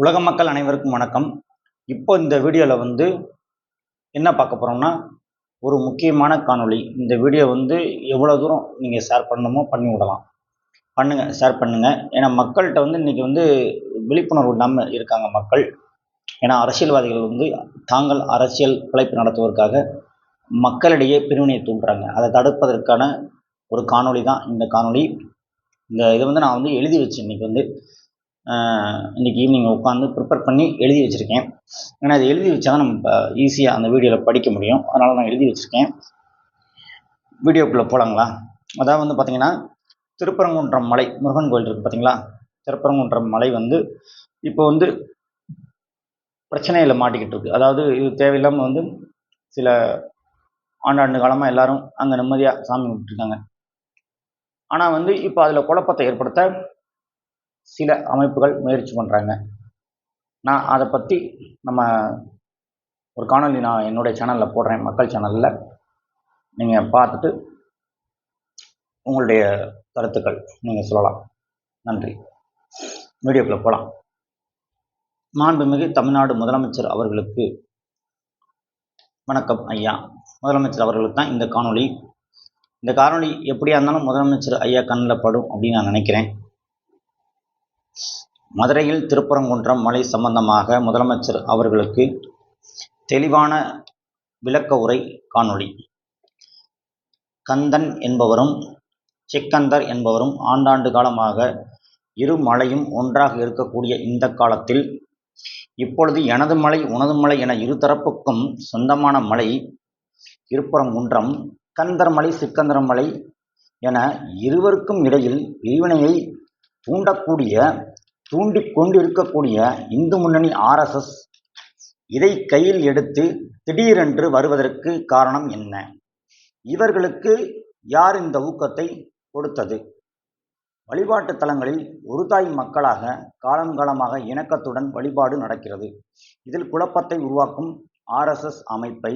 உலக மக்கள் அனைவருக்கும் வணக்கம். இப்போ இந்த வீடியோவில் வந்து என்ன பார்க்க போகிறோம்னா ஒரு முக்கியமான காணொளி. இந்த வீடியோ வந்து எவ்வளோ தூரம் நீங்கள் ஷேர் பண்ணணுமோ பண்ணி விடலாம். பண்ணுங்கள் ஷேர் பண்ணுங்கள் ஏன்னா மக்கள்கிட்ட வந்து இன்றைக்கி வந்து விழிப்புணர்வு இல்லாமல் இருக்காங்க மக்கள். ஏன்னா அரசியல்வாதிகள் வந்து தாங்கள் அரசியல் பிழைப்பு நடத்துவதற்காக மக்களிடையே பிரிவினையை தூண்டுறாங்க. அதை தடுப்பதற்கான ஒரு காணொளி தான் இந்த காணொளி. இந்த இதை வந்து நான் வந்து எழுதி வச்சேன் இன்றைக்கி வந்து. இன்றைக்கி இன்னைக்கு ஈவினிங் உட்காந்து ப்ரிப்பேர் பண்ணி எழுதி வச்சுருக்கேன். ஏன்னா அதை எழுதி வச்சா தான் நம்ம ஈஸியாக அந்த வீடியோவில் படிக்க முடியும். அதனால் நான் எழுதி வச்சுருக்கேன். வீடியோக்குள்ளே போகலாங்களா அதாவது வந்து பார்த்திங்கன்னா திருப்பரங்குன்றம் மலை முருகன் கோயில் இருக்குது பார்த்திங்களா திருப்பரங்குன்றம் மலை வந்து இப்போ வந்து பிரச்சனையில் மாட்டிக்கிட்டு இருக்குது அதாவது இது தேவையில்லாமல் வந்து சில ஆண்டாண்டு காலமாக எல்லாரும் அங்கே நிம்மதியாக சாமி கும்பிட்டுருக்காங்க. ஆனால் வந்து இப்போ அதில் குழப்பத்தை ஏற்படுத்த சில அமைப்புகள் முயற்சி பண்ணுறாங்க நான் அதை பற்றி நம்ம ஒரு காணொளி நான் என்னுடைய சேனலில் போடுறேன் மக்கள் சேனலில் நீங்கள் பார்த்துட்டு உங்களுடைய கருத்துக்கள் நீங்கள் சொல்லலாம். நன்றி. வீடியோக்குள்ளே போகலாம் மாண்புமிகு தமிழ்நாடு முதலமைச்சர் அவர்களுக்கு வணக்கம் ஐயா. முதலமைச்சர் அவர்களுக்கு தான் இந்த காணொளி. இந்த காணொளி எப்படியா இருந்தாலும் முதலமைச்சர் ஐயா கண்ணில் படும் அப்படின்னு நான் நினைக்கிறேன். மதுரையில் திருப்பரங்குன்றம் மலை சம்பந்தமாக முதலமைச்சர் அவர்களுக்கு தெளிவான விளக்க உரை காணொளி. கந்தன் என்பவரும் சிக்கந்தர் என்பவரும் ஆண்டாண்டு காலமாக இரு மலையும் ஒன்றாக இருக்கக்கூடிய இந்த காலத்தில் இப்பொழுது எனது மலை உனது மலை என இருதரப்புக்கும் சொந்தமான மலை திருப்பரங்குன்றம் கந்தர் மலை சிக்கந்தர் மலை என இருவருக்கும் இடையில் பிரிவினையை தூண்டக்கூடிய தூண்டிக் கொண்டிருக்கக்கூடிய இந்து முன்னணி ஆர்எஸ்எஸ் இதை கையில் எடுத்து திடீரென்று வருவதற்கு காரணம் என்ன? இவர்களுக்கு யார் இந்த ஊக்கத்தை கொடுத்தது? வழிபாட்டு தலங்களில் ஒரு தாய் மக்களாக காலங்காலமாக இணக்கத்துடன் வழிபாடு நடக்கிறது. இதில் குழப்பத்தை உருவாக்கும் ஆர்எஸ்எஸ் அமைப்பை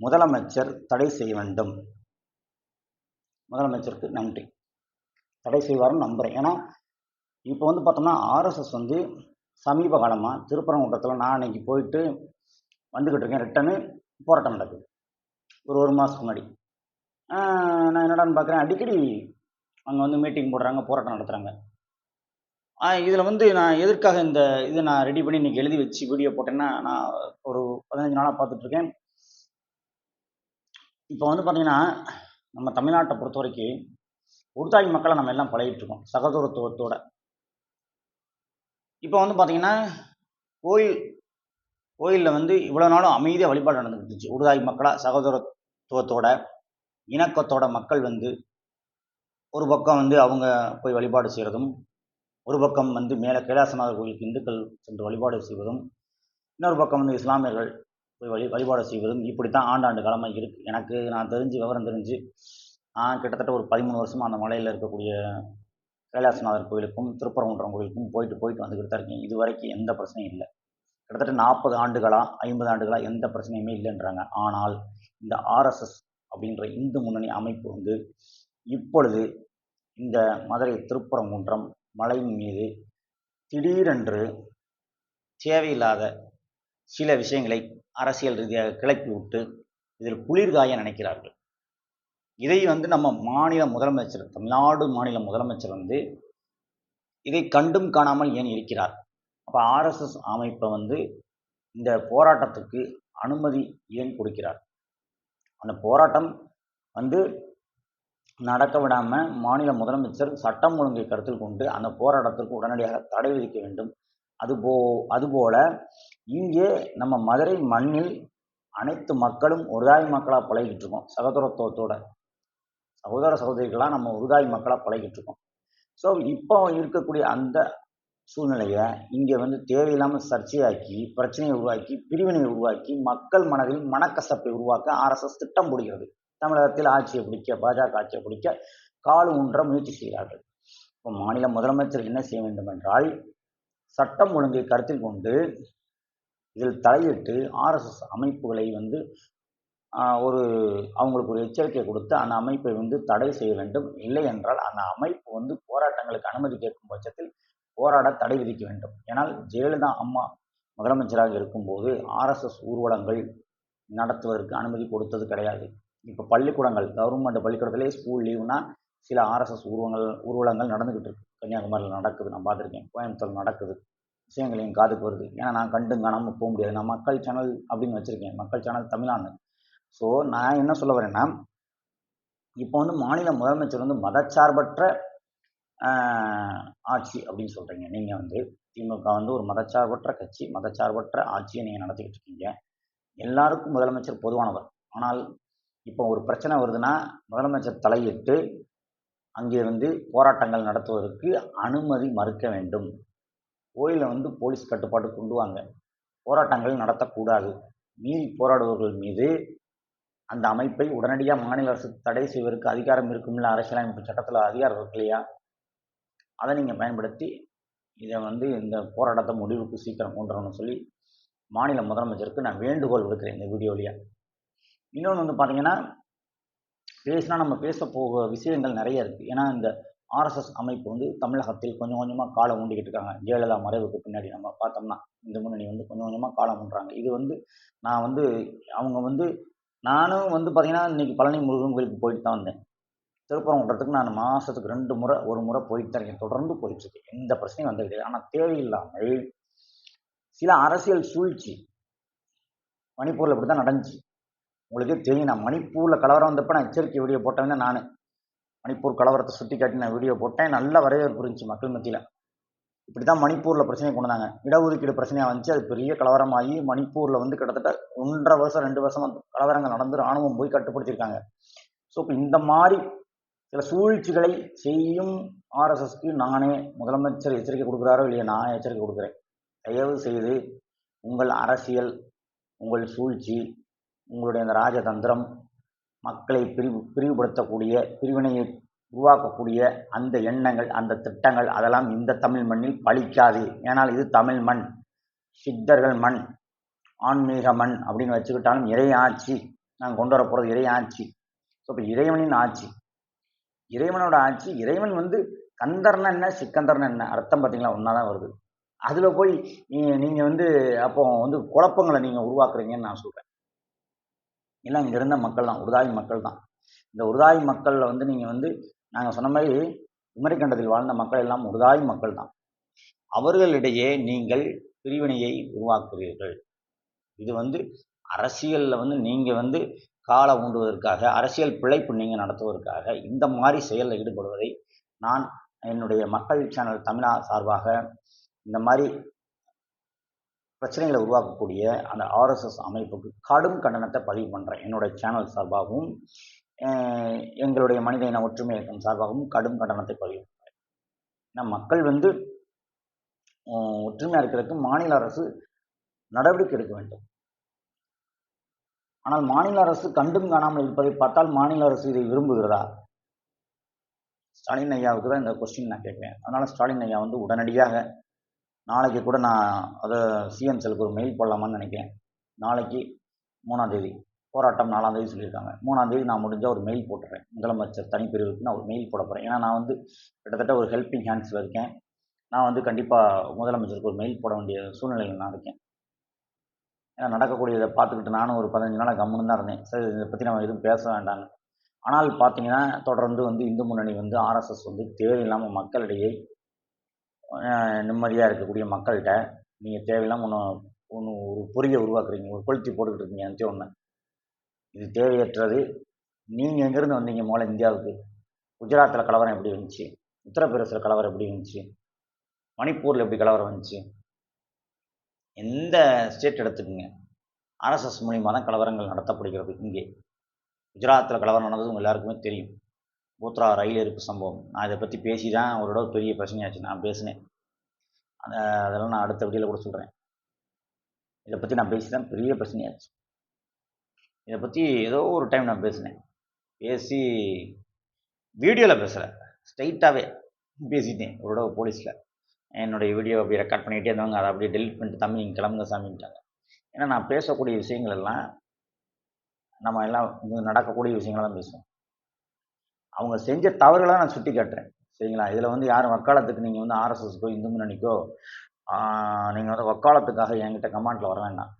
முதலமைச்சர் தடை செய்ய வேண்டும். முதலமைச்சருக்கு நன்றி. தடை செய்வார்னு நம்புகிறேன் ஏன்னா இப்போ வந்து பார்த்தோம்னா ஆர்எஸ்எஸ் வந்து சமீப காலமாக திருப்பரங்குன்றத்தில் நான் அன்னைக்கு போயிட்டு வந்துக்கிட்டு இருக்கேன். ரிட்டனு போராட்டம் நடக்குது. ஒரு ஒரு மாதத்துக்கு முன்னாடி. நான் என்னடான்னு பார்க்குறேன். அடிக்கடி அங்கே வந்து மீட்டிங் போடுறாங்க போராட்டம் நடத்துகிறாங்க இதில் வந்து நான் எதற்காக இந்த இதை நான் ரெடி பண்ணி இன்றைக்கி எழுதி வச்சு வீடியோ போட்டேன்னா நான் ஒரு பதினஞ்சு நாளாக பார்த்துட்ருக்கேன் இப்போ வந்து பார்த்திங்கன்னா நம்ம தமிழ்நாட்டை பொறுத்த வரைக்கும் உருத்தாய் மக்களை நம்ம எல்லாம் பழகிட்டு இருக்கோம். சகோதரத்துவத்தோட. இப்போ வந்து பார்த்தீங்கன்னா கோயில் கோயிலில் வந்து இவ்வளோ நாளும் அமைதியாக வழிபாடு நடந்துக்கிட்டு இருந்துச்சு உருதாய் மக்களாக சகோதரத்துவத்தோட இணக்கத்தோட மக்கள் வந்து ஒரு பக்கம் வந்து அவங்க போய் வழிபாடு செய்கிறதும் ஒரு பக்கம் வந்து மேலே கைலாசநாதர் கோயிலுக்கு இந்துக்கள் சென்று வழிபாடு செய்வதும் இன்னொரு பக்கம் வந்து இஸ்லாமியர்கள் போய் வழி வழிபாடு செய்வதும் இப்படி தான் ஆண்டாண்டு காலமாக இருக்குது எனக்கு நான் தெரிஞ்சு விவரம் தெரிஞ்சு நான் கிட்டத்தட்ட ஒரு பதிமூணு வருஷமாக அந்த மலையில் இருக்கக்கூடிய கைலாசநாதர் கோயிலுக்கும் திருப்பரங்குன்றம் கோயிலுக்கும் போயிட்டு போயிட்டு வந்துக்கிட்டு தான் இருக்கீங்க இது வரைக்கும் எந்த பிரச்சனையும் இல்லை. கிட்டத்தட்ட நாற்பது ஆண்டுகளாக ஐம்பது ஆண்டுகளாக எந்த பிரச்சனையுமே இல்லைன்றாங்க. ஆனால் இந்த ஆர்எஸ்எஸ் அப்படின்ற இந்து முன்னணி அமைப்பு வந்து இப்பொழுது இந்த மதுரை திருப்பரங்குன்றம் மலையின் மீது திடீரென்று தேவையில்லாத சில விஷயங்களை அரசியல் ரீதியாக கிளப்பி விட்டு இதில் குளிர்காய நினைக்கிறார்கள். இதை வந்து நம்ம மாநில முதலமைச்சர் தமிழ்நாடு மாநில முதலமைச்சர் வந்து இதை கண்டும் காணாமல் ஏன் இருக்கிறார்? அப்போ ஆர்எஸ்எஸ் அமைப்பை வந்து இந்த போராட்டத்துக்கு அனுமதி ஏன் கொடுக்கிறார்? அந்த போராட்டம் வந்து நடக்க விடாமல் மாநில முதலமைச்சர் சட்டம் ஒழுங்கை கருத்தில் கொண்டு அந்த போராட்டத்திற்கு உடனடியாக தடை விதிக்க வேண்டும். அதுபோ அதுபோல இங்கே நம்ம மதுரை மண்ணில் அனைத்து மக்களும் ஒருதாய் மக்களாக பழகிட்டு இருக்கோம். சகோதரத்துவத்தோட சகோதர சகோதரிகளாக நம்ம உருதாய் மக்களாக பழகிட்டு இருக்கோம் ஸோ இப்போ இருக்கக்கூடிய அந்த சூழ்நிலையை இங்கே வந்து தேவையில்லாமல் சர்ச்சையாக்கி பிரச்சனையை உருவாக்கி பிரிவினை உருவாக்கி மக்கள் மனதில் மனக்கசப்பை உருவாக்க ஆர்எஸ்எஸ் திட்டம் போடுகிறது. தமிழகத்தில் ஆட்சியை பிடிக்க பாஜக ஆட்சியை பிடிக்க கால் ஊன்ற முயற்சி செய்கிறார்கள். இப்போ மாநில முதலமைச்சர் என்ன செய்ய வேண்டும் என்றால் சட்டம் ஒழுங்கை கருத்தில் கொண்டு இதில் தலையிட்டு ஆர்எஸ்எஸ் அமைப்புகளை வந்து ஒரு அவங்களுக்கு ஒரு எச்சரிக்கை கொடுத்து அந்த அமைப்பை வந்து தடை செய்ய வேண்டும். இல்லை என்றால் அந்த அமைப்பு வந்து போராட்டங்களுக்கு அனுமதி கேட்கும் பட்சத்தில் போராட தடை விதிக்க வேண்டும். ஏன்னால் ஜெயலலிதா அம்மா முதலமைச்சராக இருக்கும்போது ஆர்எஸ்எஸ் ஊர்வலங்கள் நடத்துவதற்கு அனுமதி கொடுத்தது கிடையாது. இப்போ பள்ளிக்கூடங்கள் கவர்மெண்ட் பள்ளிக்கூடத்திலே ஸ்கூல் லீவுனா சில ஆர்எஸ்எஸ் ஊர்வங்கள் ஊர்வலங்கள் நடந்துக்கிட்டு இருக்கு. கன்னியாகுமரியில் நடக்குது நான் பார்த்துருக்கேன். கோயம்புத்தூர் நடக்குது. விஷயங்கள் என் காதுக்கு வருது. ஏன்னா நான் கண்டும் காணாமல் போக முடியாது. நான் மக்கள் சேனல் அப்படின்னு வச்சுருக்கேன். மக்கள் சேனல் தமிழ்நாடு ஸோ நான் என்ன சொல்ல வரேன்னா இப்போ வந்து மாநில முதலமைச்சர் வந்து மதச்சார்பற்ற ஆட்சி அப்படின்னு சொல்கிறீங்க நீங்கள் வந்து திமுக வந்து ஒரு மதச்சார்பற்ற கட்சி மதச்சார்பற்ற ஆட்சியை நீங்கள் நடத்திக்கிட்டு இருக்கீங்க. எல்லாருக்கும் முதலமைச்சர் பொதுவானவர். ஆனால் இப்போ ஒரு பிரச்சனை வருதுன்னா முதலமைச்சர் தலையிட்டு அங்கே போராட்டங்கள் நடத்துவதற்கு அனுமதி மறுக்க வேண்டும். கோயிலை வந்து போலீஸ் கட்டுப்பாடு கொண்டு வாங்க. போராட்டங்கள் நடத்தக்கூடாது. மீறி போராடுபவர்கள் மீது அந்த அமைப்பை உடனடியாக மாநில அரசு தடை செய்வதற்கு அதிகாரம் இருக்கும்ல அரசியலமைப்பு சட்டத்தில் அதிகாரம் இருக்கு இல்லையா? அதை நீங்கள் பயன்படுத்தி இதை வந்து இந்த போராட்டத்தை முடிவுக்கு சீக்கிரம் கொண்டு வரணும்னு சொல்லி மாநில முதலமைச்சருக்கு நான் வேண்டுகோள் விடுக்கிறேன் இந்த வீடியோலையா இன்னொன்று வந்து பார்த்தீங்கன்னா பேசினா நம்ம பேச போக விஷயங்கள் நிறைய இருக்குது ஏன்னா இந்த ஆர்எஸ்எஸ் அமைப்பு வந்து தமிழகத்தில் கொஞ்சம் கொஞ்சமாக காலம் ஊண்டிக்கிட்டு இருக்காங்க. ஜெயலலிதா மறைவுக்கு பின்னாடி நம்ம பார்த்தோம்னா இந்த முன்னணி வந்து கொஞ்சம் கொஞ்சமாக காலம் ஊன்றாங்க. இது வந்து நான் வந்து அவங்க வந்து நானும் வந்து பார்த்தீங்கன்னா இன்னைக்கு பழனி முருகன் கோயிலுக்கு போயிட்டு தான் வந்தேன். திருப்பரங்குன்றத்துக்கு நான் மாதத்துக்கு ரெண்டு முறை ஒரு முறை போயிட்டு தான் இருக்கேன். தொடர்ந்து போயிட்டு இருக்கேன். எந்த பிரச்சனையும் வந்தது கிடையாது. ஆனால் தேவையில்லாமல் சில அரசியல் சூழ்ச்சி மணிப்பூரில் இப்படி தான் நடந்துச்சு. உங்களுக்கே தெரியும் நான் மணிப்பூரில் கலவரம் வந்தப்போ நான் எச்சரிக்கை வீடியோ போட்டேன் நான். மணிப்பூர் கலவரத்தை சுட்டி காட்டி நான் வீடியோ போட்டேன். நல்ல வரவேற்பு இருந்துச்சு மக்கள் மத்தியில். இப்படி தான் மணிப்பூரில் பிரச்சனையை கொண்டு வந்தாங்க. இடஒதுக்கீடு பிரச்சனையாக வந்துச்சு. அது பெரிய கலவரமாகி மணிப்பூரில் வந்து கிட்டத்தட்ட ஒன்றரை வருஷம் ரெண்டு வருஷம் கலவரங்கள் நடந்து ராணுவம் போய் கட்டுப்படுத்தியிருக்காங்க. ஸோ இப்போ இந்த மாதிரி சில சூழ்ச்சிகளை செய்யும் ஆர்எஸ்எஸ்க்கு நானே முதலமைச்சர் எச்சரிக்கை கொடுக்குறாரோ இல்லையா நான் எச்சரிக்கை கொடுக்குறேன். தயவு செய்து உங்கள் அரசியல் உங்கள் சூழ்ச்சி உங்களுடைய அந்த ராஜதந்திரம் மக்களை பிரிவு பிரிவுபடுத்தக்கூடிய பிரிவினையை உருவாக்கக்கூடிய அந்த எண்ணங்கள் அந்த திட்டங்கள் அதெல்லாம் இந்த தமிழ் மண்ணில் பழிக்காது. ஏனால் இது தமிழ் மண். சித்தர்கள் மண். ஆன்மீக மண் அப்படின்னு வச்சுக்கிட்டாலும் இறை ஆட்சி. நாங்கள் கொண்டு வர போகிறது இறை ஆட்சி. ஸோ இப்போ இறைவனின் ஆட்சி. இறைவனோட ஆட்சி இறைவன் வந்து கந்தர்னா என்ன சிக்கந்தர்னா என்ன? அர்த்தம் பார்த்தீங்களா? ஒன்றா தான் வருது. அதில் போய் நீ- நீங்கள் வந்து அப்போ வந்து குழப்பங்களை நீங்கள் உருவாக்குறீங்கன்னு நான் சொல்கிறேன் எல்லாம் இங்கே இருந்த மக்கள் தான் உருதாய் மக்கள் தான் இந்த உருதாய் மக்களில் வந்து நீங்கள் வந்து நாங்கள் சொன்ன மாதிரி குமரிக்கண்டத்தில் வாழ்ந்த மக்கள் எல்லாம் உருதாய் மக்கள் தான் அவர்களிடையே நீங்கள் பிரிவினையை உருவாக்குவீர்கள் இது வந்து அரசியலில் வந்து நீங்கள் வந்து காலை ஊண்டுவதற்காக அரசியல் பிழைப்பு நீங்கள் நடத்துவதற்காக இந்த மாதிரி செயலில் ஈடுபடுவதை நான் என்னுடைய மக்கள் சேனல் தமிழா சார்பாக இந்த மாதிரி பிரச்சனைகளை உருவாக்கக்கூடிய அந்த ஆர்எஸ்எஸ் அமைப்புக்கு கடும் கண்டனத்தை பதிவு பண்ணுறேன் என்னுடைய சேனல் சார்பாகவும் எங்களுடைய மனித இன ஒற்றுமை இயக்கம் சார்பாகவும் கடும் கண்டனத்தை பதிவு நம் மக்கள் வந்து ஒற்றுமையாக இருக்கிறதுக்கு மாநில அரசு நடவடிக்கை எடுக்க வேண்டும். ஆனால் மாநில அரசு கண்டும் காணாமல் இருப்பதை பார்த்தால் மாநில அரசு இதை விரும்புகிறதா? ஸ்டாலின் ஐயாவுக்கு தான் இந்த கொஸ்டின் நான் கேட்குறேன். அதனால் ஸ்டாலின் ஐயா வந்து உடனடியாக நாளைக்கு கூட நான் அதை சிஎம் செல்லுக்கு ஒரு மெயில் போடலாமான்னு நினைக்கிறேன். நாளைக்கு மூணாம் தேதி. போராட்டம் நாலாம் தேதி சொல்லியிருக்காங்க. மூணாம் தேதி நான் முடிஞ்சால் ஒரு மெயில் போட்டுறேன். முதலமைச்சர் தனிப்பிரிவுக்கு நான் ஒரு மெயில் போட போகிறேன் ஏன்னா நான் வந்து கிட்டத்தட்ட ஒரு ஹெல்பிங் ஹேண்ட்ஸில் இருக்கேன். நான் வந்து கண்டிப்பாக முதலமைச்சருக்கு ஒரு மெயில் போட வேண்டிய சூழ்நிலையில் நான் இருக்கேன். ஏன்னா நடக்கக்கூடியதை பார்த்துக்கிட்டு நானும் ஒரு பதினஞ்சு நாளாக கம்முன்னு தான் இருந்தேன். சரி இதை பற்றி நம்ம எதுவும் பேச வேண்டாம்னு. ஆனால் பார்த்தீங்கன்னா தொடர்ந்து வந்து இந்து முன்னணி வந்து ஆர்எஸ்எஸ் வந்து தேவையில்லாமல் மக்களிடையே நிம்மதியாக இருக்கக்கூடிய மக்கள்கிட்ட நீங்கள் தேவையில்லாமல் ஒன்று ஒன்று ஒரு பொறியை உருவாக்குறீங்க. ஒரு கொளுத்தி போட்டுக்கிட்டு இருக்கீங்க அந்த ஒன்று இது தேவையற்றது. நீங்கள் எங்கேருந்து வந்தீங்க முதல்ல இந்தியாவுக்கு? குஜராத்தில் கலவரம் எப்படி இருந்துச்சு உத்தரப்பிரதேசத்தில் கலவரம் எப்படி இருந்துச்சு மணிப்பூரில் எப்படி கலவரம் வந்துச்சு? எந்த ஸ்டேட் எடுத்துக்கோங்க? ஆர்எஸ்எஸ் மூலியமாக தான் கலவரங்கள் நடத்தப்படுகிறது இங்கே. குஜராத்தில் கலவரம் நடந்தது உங்கள் எல்லாருக்குமே தெரியும். பூத்ரா ரயில் எரிப்பு சம்பவம். நான் இதை பற்றி பேசி தான் ஒரு தடவை பெரிய பிரச்சனையாச்சு. நான் பேசினேன். அந்த அதெல்லாம் நான் அடுத்த வீடியோவில் கூட சொல்கிறேன் இதை பற்றி நான் பேசி தான் பெரிய பிரச்சனையாச்சு. இதை பற்றி ஏதோ ஒரு டைம் நான் பேசினேன். பேசி வீடியோவில் பேசுகிறேன் ஸ்ட்ரைட்டாகவே பேசிட்டேன் ஒரு தடவை போலீஸில் என்னுடைய வீடியோ அப்படி ரெக்கார்ட் பண்ணிகிட்டே இருந்தவங்க அதை அப்படியே டெலிட் பண்ணிட்டு தம்பி நீங்கள் கிளம்புங்க சாமின்ட்டாங்க. ஏன்னா நான் பேசக்கூடிய விஷயங்கள் எல்லாம் நம்ம எல்லாம் இங்கே நடக்கக்கூடிய விஷயங்களை தான் பேசுவோம். அவங்க செஞ்ச தவறுகளை நான் சுட்டி காட்டுறேன். சரிங்களா? இதில் வந்து யாரும் வக்காலத்துக்கு நீங்கள் வந்து ஆர்எஸ்எஸ்க்கோ இந்து முன்னணிக்கோ நீங்கள் வந்து வக்காலத்துக்காக என்கிட்ட கமாண்டில் வர வேண்டாம்.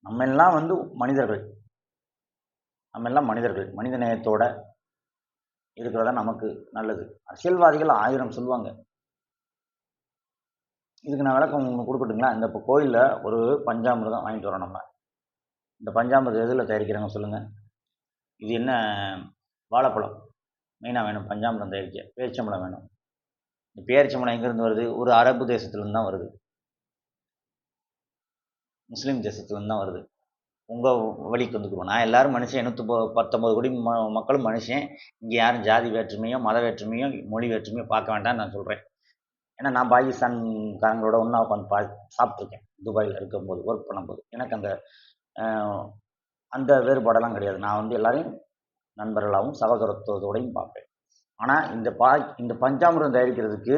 நம்ம எல்லாம் வந்து மனிதர்கள். நம்ம எல்லாம் மனிதர்கள். மனித நேயத்தோட இருக்கிறதா நமக்கு நல்லது. அரசியல்வாதிகள் ஆயிரம் சொல்லுவாங்க. இதுக்கு நான் விளக்கம் உங்களுக்கு கொடுக்கட்டுங்களா? இந்த இப்போ கோயிலில் ஒரு பஞ்சாமிர்தம் வாங்கிட்டு வரோம் நம்ம. இந்த பஞ்சாமிர்தம் எதில் தயாரிக்கிறாங்க சொல்லுங்கள் இது என்ன? வாழைப்பழம். மெயினாக வேணும். பஞ்சாமிர்தம் தயாரிக்க. பேரிச்சம்பளம் வேணும். இந்த பேரிச்சம்பளம் எங்கேருந்து வருது? ஒரு அரபு தேசத்துலேருந்து தான் வருது. முஸ்லீம் தேசத்துலேருந்து தான் வருது. உங்கள் வழிக்கு வந்துக்குவோம் நான் எல்லாரும் மனுஷன் எண்ணூற்றி பத்தொம்பது கோடி ம மக்களும் மனுஷன். இங்கே யாரும் ஜாதி வேற்றுமையோ மத வேற்றுமையோ மொழி வேற்றுமையோ பார்க்க வேண்டாம்னு நான் சொல்கிறேன் ஏன்னா நான் பாகிஸ்தான்காரங்களோட ஒன்றா உட்காந்து பா சாப்பிட்ருக்கேன் துபாயில் இருக்கும்போது ஒர்க் பண்ணும்போது. எனக்கு அந்த அந்த வேறுபாடெல்லாம் கிடையாது. நான் வந்து எல்லாரையும் நண்பர்களாகவும் சகோதரத்துவத்தோடையும் பார்ப்பேன். ஆனால் இந்த பா இந்த பஞ்சாமிரம் தயாரிக்கிறதுக்கு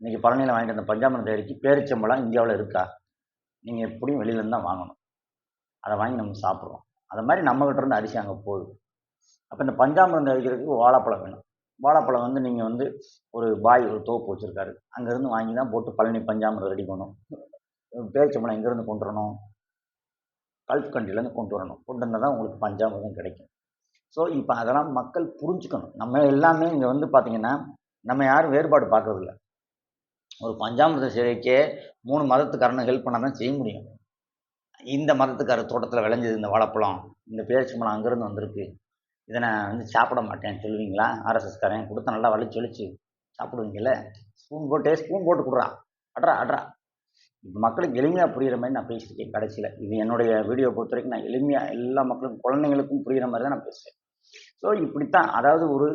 இன்றைக்கி பழனியில் வாங்கிட்டு வந்த பஞ்சாமிரம் தயாரிக்கு பேரிச்சம்பழம் இந்தியாவில் இருக்கா? நீங்கள் எப்படியும் வெளியிலேருந்து தான் வாங்கணும். அதை வாங்கி நம்ம சாப்பிட்றோம். அதை மாதிரி நம்மகிட்ட இருந்து அரிசி அங்கே போகுது. அப்போ இந்த பஞ்சாமிரம் அரிக்கிறதுக்கு வாழைப்பழம் வேணும். வாழைப்பழம் வந்து நீங்கள் வந்து ஒரு பாய் ஒரு தோப்பு வச்சுருக்காரு. அங்கேருந்து வாங்கி தான் போட்டு பழனி பஞ்சாமிரம் ரெடி பண்ணணும். பேரிச்சம்பழம் எங்கேருந்து கொண்டு வரணும்? கல்ஃப் கண்ட்ரிலேருந்து கொண்டு வரணும். கொண்டு வந்தால் தான் உங்களுக்கு பஞ்சாமிரதம் கிடைக்கும். ஸோ இப்போ அதெல்லாம் மக்கள் புரிஞ்சுக்கணும். நம்ம எல்லாமே இங்கே வந்து பார்த்திங்கன்னா நம்ம யாரும் வேறுபாடு பார்க்கறதில்ல ஒரு பஞ்சாமிரத சேவைக்கே மூணு மதத்துக்காரனை ஹெல்ப் பண்ணால் தான் செய்ய முடியும். இந்த மதத்துக்கார தோட்டத்தில் விளைஞ்சது இந்த வாழைப்பழம் இந்த பேரிச்சம்பழம் அங்கேருந்து வந்திருக்கு. இதை நான் வந்து சாப்பிட மாட்டேன் சொல்லுவீங்களா? ஆர்எஸ்எஸ்காரன் கொடுத்தா நல்லா வலிச்சு வலிச்சு சாப்பிடுவீங்கல்ல? ஸ்பூன் போட்டு ஸ்பூன் போட்டு கொடுறா. அட்ரா அட்ரா இப்போ மக்களுக்கு எளிமையாக புரிகிற மாதிரி நான் பேசியிருக்கேன் கடைசியில். இது என்னுடைய வீடியோ பொறுத்த வரைக்கும் நான் எளிமையாக எல்லா மக்களுக்கும் குழந்தைங்களுக்கும் புரிகிற மாதிரி தான் நான் பேசுகிறேன் ஸோ இப்படித்தான் அதாவது ஒரு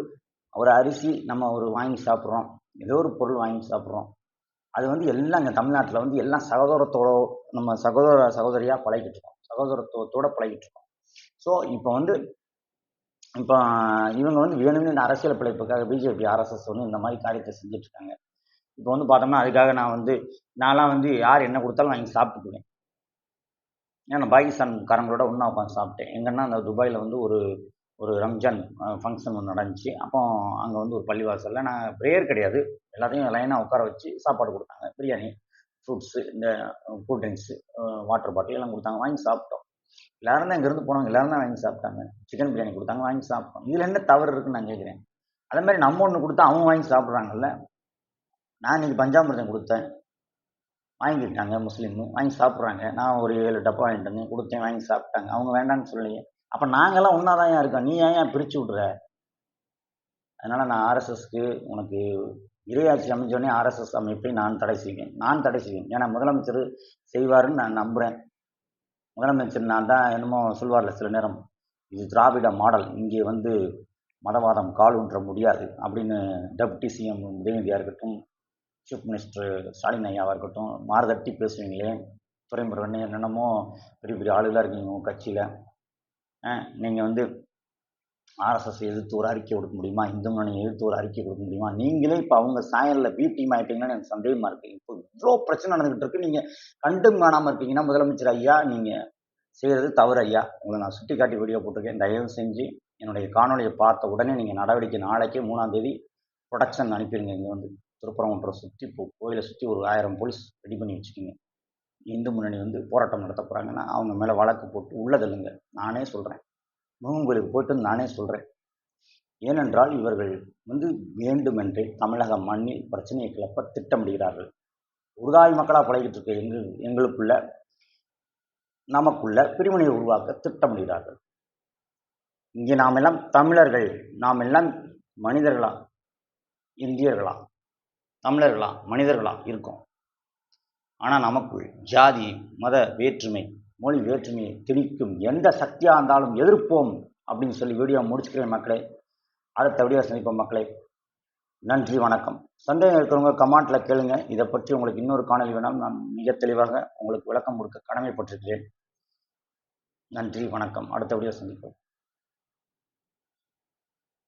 ஒரு அரிசி நம்ம ஒரு வாங்கி சாப்பிட்றோம். ஏதோ ஒரு பொருள் வாங்கி சாப்பிட்றோம். அது வந்து எல்லாம் இங்கே தமிழ்நாட்டில் வந்து எல்லாம் சகோதரத்தோட நம்ம சகோதர சகோதரியாக பழகிட்டு இருக்கோம். சகோதரத்துவத்தோட பழகிட்டு இருக்கோம். ஸோ இப்போ வந்து இப்போ இவங்க வந்து வேணும்னு இந்த அரசியல் பிழைப்புக்காக பிஜேபி ஆர்எஸ்எஸ் வந்து இந்த மாதிரி காரியத்தை செஞ்சுட்டு இருக்காங்க. இப்போ வந்து பார்த்தோம்னா அதுக்காக நான் வந்து நான்லாம் வந்து யார் என்ன கொடுத்தாலும் வாங்கி சாப்பிட்டுக்குவேன். ஏன்னா பாகிஸ்தான்காரங்களோட ஒன்றா உட்காந்து சாப்பிட்டேன். எங்கன்னா அந்த துபாயில் வந்து ஒரு ஒரு ரம்ஜான் ஃபங்க்ஷன் ஒன்று நடந்துச்சு. அப்போ அங்கே வந்து ஒரு பள்ளிவாசலில் நான் ப்ரேயர் கிடையாது. எல்லாத்தையும் லைனாக உட்கார வச்சு சாப்பாடு கொடுத்தாங்க. பிரியாணி ஃப்ரூட்ஸு இந்த கூல் ட்ரிங்க்ஸு வாட்டர் பாட்டில் எல்லாம் கொடுத்தாங்க. வாங்கி சாப்பிட்டோம். எல்லாரும் தான் இங்கேருந்து போனவங்க எல்லாரும் தான் வாங்கி சாப்பிட்டாங்க. சிக்கன் பிரியாணி கொடுத்தாங்க வாங்கி சாப்பிட்டோம். இதில் என்ன தவறு இருக்குன்னு நான் கேட்குறேன். அதே மாதிரி நம்ம ஒன்று கொடுத்தா அவங்க வாங்கி சாப்பிட்றாங்கல்ல? நான் இன்றைக்கி பஞ்சாமிரதம் கொடுத்தேன். வாங்கிக்கிட்டாங்க முஸ்லீமு வாங்கி சாப்பிட்றாங்க. நான் ஒரு ஏழு டப்பா வாங்கிட்டு வந்தேன் கொடுத்தேன் வாங்கி சாப்பிட்டாங்க. அவங்க வேண்டான்னு சொல்லலையே. அப்போ நாங்கள்லாம் ஒன்றா தான் இருக்கோம். நீ ஏன் ஏன் பிரித்து விட்ற? அதனால் நான் ஆர்எஸ்எஸ்க்கு உனக்கு இரையாட்சி அமைச்சோடனே ஆர்எஸ்எஸ் அமைப்பை நான் தடை செய்வேன். நான் தடை செய்வேன். ஏன்னா முதலமைச்சர் செய்வாருன்னு நான் நம்புகிறேன் முதலமைச்சர் நான் தான் என்னமோ சொல்வார்ல சில நேரம் இது திராவிட மாடல். இங்கே வந்து மதவாதம் கால் ஊன்ற முடியாது அப்படின்னு டெப்டி சிஎம் உதயநிதியாக இருக்கட்டும் சீஃப் மினிஸ்டர் ஸ்டாலின் ஐயாவாக இருக்கட்டும் மாறுதட்டி பேசுவீங்களே துறைமுருகன் என்னென்னமோ பெரிய பெரிய ஆளுகளாக இருக்கீங்க உங்கள் கட்சியில். நீங்கள் வந்து ஆர்எஸ்எஸ் எதிர்த்து ஒரு அறிக்கை கொடுக்க முடியுமா? இந்து முன்னணி எதிர்த்து ஒரு அறிக்கை கொடுக்க முடியுமா? நீங்களே இப்போ அவங்க சாயலில் பி டீம் ஆகிட்டீங்கன்னு எனக்கு சந்தேகமாக இருக்குது இப்போ இவ்வளோ பிரச்சனை நடந்துகிட்டு இருக்கு. நீங்கள் கண்டும் காணாமல் இருக்கீங்கன்னா முதலமைச்சர் ஐயா நீங்கள் செய்கிறது தவறு ஐயா. உங்களை நான் சுட்டி காட்டி வீடியோ போட்டிருக்கேன். தயவு செஞ்சு என்னுடைய காணொலியை பார்த்த உடனே நீங்கள் நடவடிக்கை நாளைக்கே மூணாம் தேதி ப்ரொடக்ஷன் அனுப்பிடுங்க. இங்கே வந்து திருப்பரங்குன்ற சுற்றி இப்போ கோயிலை சுற்றி ஒரு ஆயிரம் போலீஸ் ரெடி பண்ணி வச்சுக்கோங்க. இந்து முன்னணி வந்து போராட்டம் நடத்த போகிறாங்கன்னா அவங்க மேலே வழக்கு போட்டு உள்ளதில்லைங்க. நானே சொல்கிறேன் முருகன் கோயிலுக்கு போயிட்டு நானே சொல்கிறேன் ஏனென்றால் இவர்கள் வந்து வேண்டுமென்றே தமிழக மண்ணில் பிரச்சனையை கிளப்ப திட்டமிடுகிறார்கள். உருதாய் மக்களாக பழகிட்டு இருக்க எங்கள் எங்களுக்குள்ள நமக்குள்ள பிரிவினை உருவாக்க திட்டமிடுகிறார்கள். இங்கே நாம் எல்லாம் தமிழர்கள் நாம் எல்லாம் மனிதர்களா? இந்தியர்களா? தமிழர்களா? மனிதர்களா? இருக்கோம். ஆனால் நமக்குள் ஜாதி மத வேற்றுமை மொழி வேற்றுமையை திணிக்கும் எந்த சக்தியாக இருந்தாலும் எதிர்ப்போம் அப்படின்னு சொல்லி வீடியோ முடிச்சுக்கிறேன் மக்களே. அடுத்த வீடியோ சந்திப்போம் மக்களே. நன்றி வணக்கம். சந்தேகம் இருக்கிறவங்க கமெண்ட்டில் கேளுங்க. இதை பற்றி உங்களுக்கு இன்னொரு காணொலி வேணாலும் நான் மிக தெளிவாக உங்களுக்கு விளக்கம் கொடுக்க கடமைப்பட்டிருக்கிறேன். நன்றி வணக்கம். அடுத்த வீடியோ சந்திப்போம்.